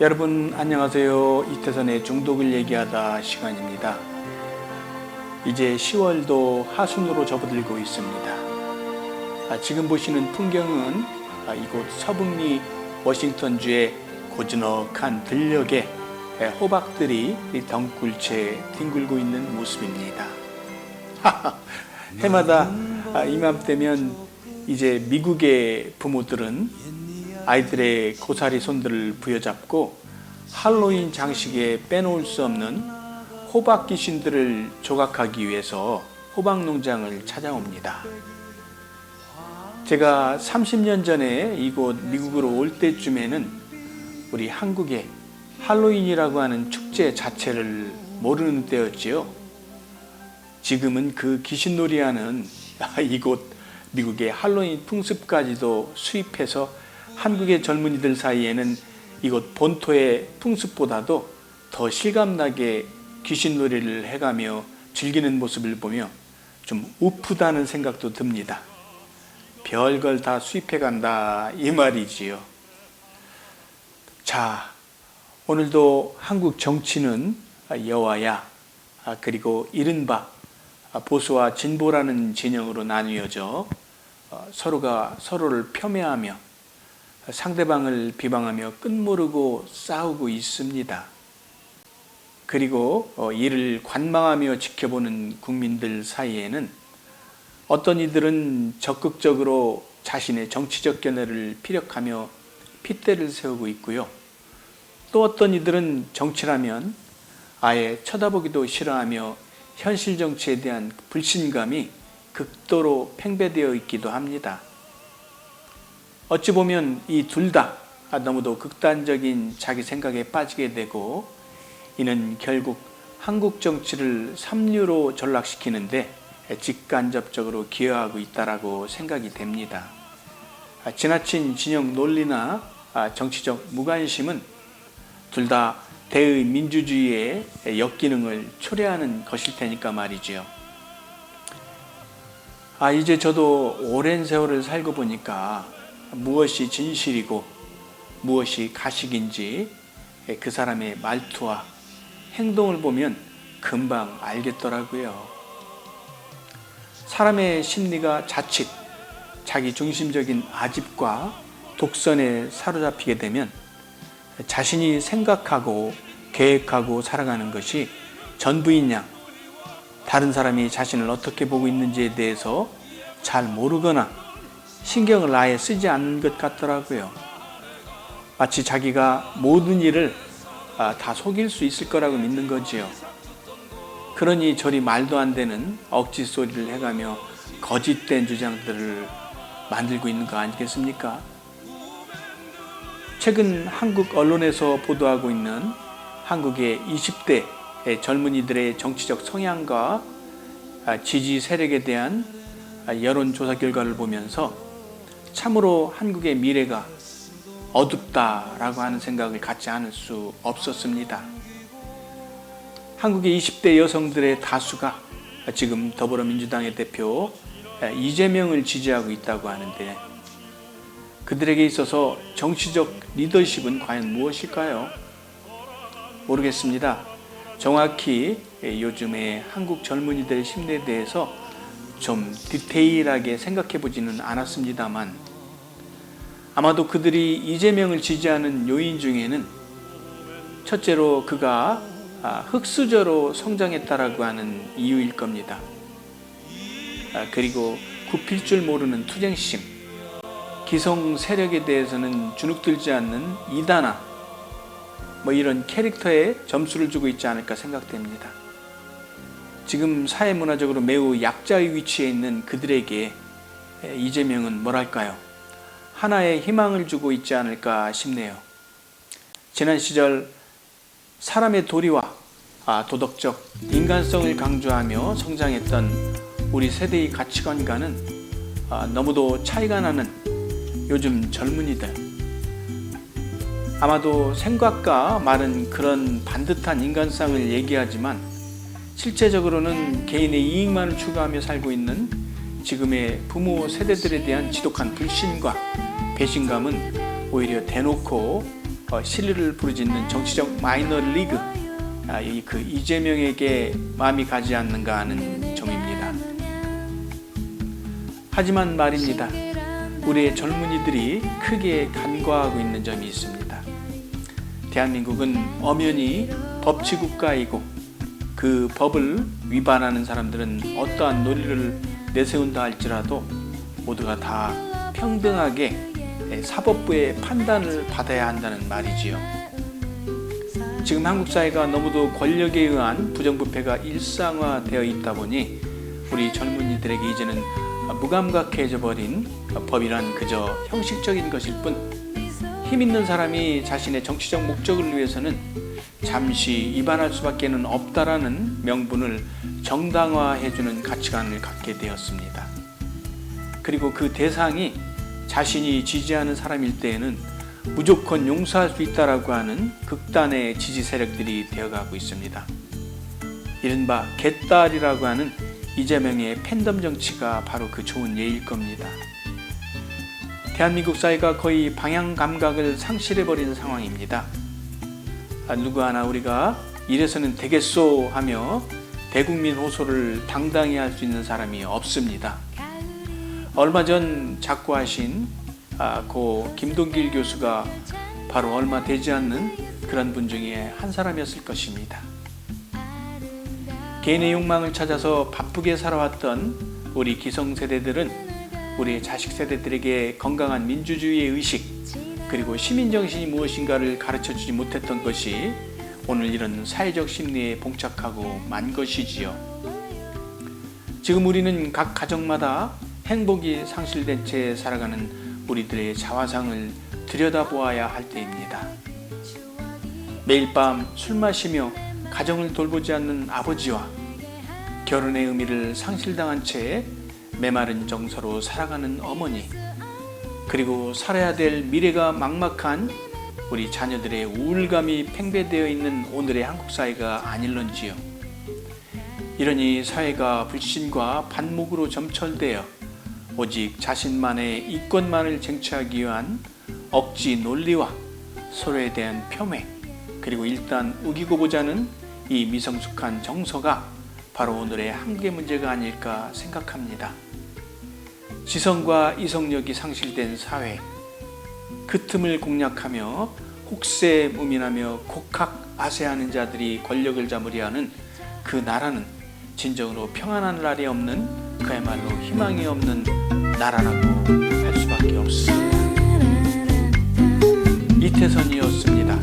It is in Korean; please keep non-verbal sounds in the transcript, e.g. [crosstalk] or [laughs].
여러분 안녕하세요. 이태선의 중독을 얘기하다 시간입니다. 이제 10월도 하순으로 접어들고 있습니다. 아, 지금 보시는 풍경은 아, 이곳 서북미 워싱턴주의 고즈넉한 들녘에 에, 호박들이 이 덩굴채 뒹굴고 있는 모습입니다. 해마다 아, 이맘때면 이제 미국의 부모들은 아이들의 고사리 손들을 부여잡고 할로윈 장식에 빼놓을 수 없는 호박 귀신들을 조각하기 위해서 호박 농장을 찾아옵니다. 제가 30년 전에 이곳 미국으로 올 때쯤에는 우리 한국의 할로윈이라고 하는 축제 자체를 모르는 때였지요. 지금은 그 귀신놀이하는 [laughs] 이곳 미국의 할로윈 풍습까지도 수입해서 한국의 젊은이들 사이에는 이곳 본토의 풍습보다도 더 실감나게 귀신놀이를 해가며 즐기는 모습을 보며 좀 우프다는 생각도 듭니다. 별걸 다 수입해 간다 이 말이지요. 자, 오늘도 한국 정치는 여와야 아, 그리고 이른바 보수와 진보라는 진영으로 나뉘어져 어, 서로가 서로를 폄훼하며 상대방을 비방하며 끝모르고 싸우고 있습니다. 그리고 어, 이를 관망하며 지켜보는 국민들 사이에는 어떤 이들은 적극적으로 자신의 정치적 견해를 피력하며 핏대를 세우고 있고요. 또 어떤 이들은 정치라면 아예 쳐다보기도 싫어하며 현실 정치에 대한 불신감이 극도로 팽배되어 있기도 합니다. 어찌 보면 이 둘 다 너무도 극단적인 자기 생각에 빠지게 되고 이는 결국 한국 정치를 삼류로 전락시키는데 직간접적으로 기여하고 있다라고 생각이 됩니다. 지나친 진영 논리나 정치적 무관심은 둘 다 대의 민주주의의 역기능을 초래하는 것일 테니까 말이지요. 아, 이제 저도 오랜 세월을 살고 보니까 무엇이 진실이고 무엇이 가식인지 그 사람의 말투와 행동을 보면 금방 알겠더라고요. 사람의 심리가 자칫 자기 중심적인 아집과 독선에 사로잡히게 되면 자신이 생각하고 계획하고 살아가는 것이 전부인 양 다른 사람이 자신을 어떻게 보고 있는지에 대해서 잘 모르거나 신경을 아예 쓰지 않는 것 같더라고요. 마치 자기가 모든 일을 아, 다 속일 수 있을 거라고 믿는 거지요. 그러니 저리 말도 안 되는 억지 소리를 해가며 거짓된 주장들을 만들고 있는 거 아니겠습니까? 최근 한국 언론에서 보도하고 있는 한국의 20대 젊은이들의 정치적 성향과 아, 지지 세력에 대한 아, 여론조사 결과를 보면서 참으로 한국의 미래가 어둡다라고 하는 생각을 갖지 않을 수 없었습니다. 한국의 20대 여성들의 다수가 지금 더불어민주당의 대표 이재명을 지지하고 있다고 하는데 그들에게 있어서 정치적 리더십은 과연 무엇일까요? 모르겠습니다. 정확히 요즘의 한국 젊은이들의 심리에 대해서 좀 디테일하게 생각해 보지는 않았습니다만 아마도 그들이 이재명을 지지하는 요인 중에는 첫째로 그가 아, 흑수저로 성장했다라고 하는 이유일 겁니다. 아, 그리고 굽힐 줄 모르는 투쟁심, 기성 세력에 대해서는 주눅들지 않는 이단아, 뭐 이런 캐릭터에 점수를 주고 있지 않을까 생각됩니다. 지금 사회 문화적으로 매우 약자의 위치에 있는 그들에게 이재명은 뭐랄까요? 하나의 희망을 주고 있지 않을까 싶네요. 지난 시절 사람의 도리와 아, 도덕적 인간성을 강조하며 성장했던 우리 세대의 가치관과는 아, 너무도 차이가 나는 요즘 젊은이들. 아마도 생각과 말은 그런 반듯한 인간성을 얘기하지만 실제적으로는 개인의 이익만을 추구하며 살고 있는 지금의 부모 세대들에 대한 지독한 불신과 배신감은 오히려 대놓고 어, 실리를 부르짖는 정치적 마이너 리그 아, 이그 이재명에게 마음이 가지 않는가 하는 점입니다. 하지만 말입니다. 우리의 젊은이들이 크게 간과하고 있는 점이 있습니다. 대한민국은 엄연히 법치국가이고 그 법을 위반하는 사람들은 어떠한 논리를 내세운다 할지라도 모두가 다 평등하게 사법부의 판단을 받아야 한다는 말이지요. 지금 한국 사회가 너무도 권력에 의한 부정부패가 일상화되어 있다 보니 우리 젊은이들에게 이제는 무감각해져 버린 법이란 그저 형식적인 것일 뿐 힘 있는 사람이 자신의 정치적 목적을 위해서는 잠시 위반할 수밖에 는 없다라는 명분을 정당화해주는 가치관을 갖게 되었습니다. 그리고 그 대상이 자신이 지지하는 사람일 때에는 무조건 용서할 수 있다라고 하는 극단의 지지 세력들이 되어가고 있습니다. 이른바 개딸이라고 하는 이재명의 팬덤 정치가 바로 그 좋은 예일 겁니다. 대한민국 사회가 거의 방향 감각을 상실해버린 상황입니다. 아, 누구 하나 우리가 이래서는 되겠소 하며 대국민 호소를 당당히 할 수 있는 사람이 없습니다. 얼마 전 작고하신 아, 고 김동길 교수가 바로 얼마 되지 않는 그런 분 중에 한 사람이었을 것입니다. 개인의 욕망을 찾아서 바쁘게 살아왔던 우리 기성세대들은 우리 자식 세대들에게 건강한 민주주의의 의식 그리고 시민 정신이 무엇인가를 가르쳐 주지 못했던 것이 오늘 이런 사회적 심리에 봉착하고 만 것이지요. 지금 우리는 각 가정마다 행복이 상실된 채 살아가는 우리들의 자화상을 들여다보아야 할 때입니다. 매일 밤 술 마시며 가정을 돌보지 않는 아버지와 결혼의 의미를 상실당한 채 메마른 정서로 살아가는 어머니, 그리고 살아야 될 미래가 막막한 우리 자녀들의 우울감이 팽배되어 있는 오늘의 한국 사회가 아닐런지요. 이러니 사회가 불신과 반목으로 점철되어 오직 자신만의 이권만을 쟁취하기 위한 억지 논리와 서로에 대한 폄훼 그리고 일단 우기고 보자는 이 미성숙한 정서가 바로 오늘의 한계 문제가 아닐까 생각합니다. 지성과 이성력이 상실된 사회, 그 틈을 공략하며 혹세 무민하며 곡학 아세하는 자들이 권력을 잡으려 하는 그 나라는 진정으로 평안한 날이 없는 그야말로 희망이 없는 나라라고 할 수밖에 없습니다. 이태선이었습니다.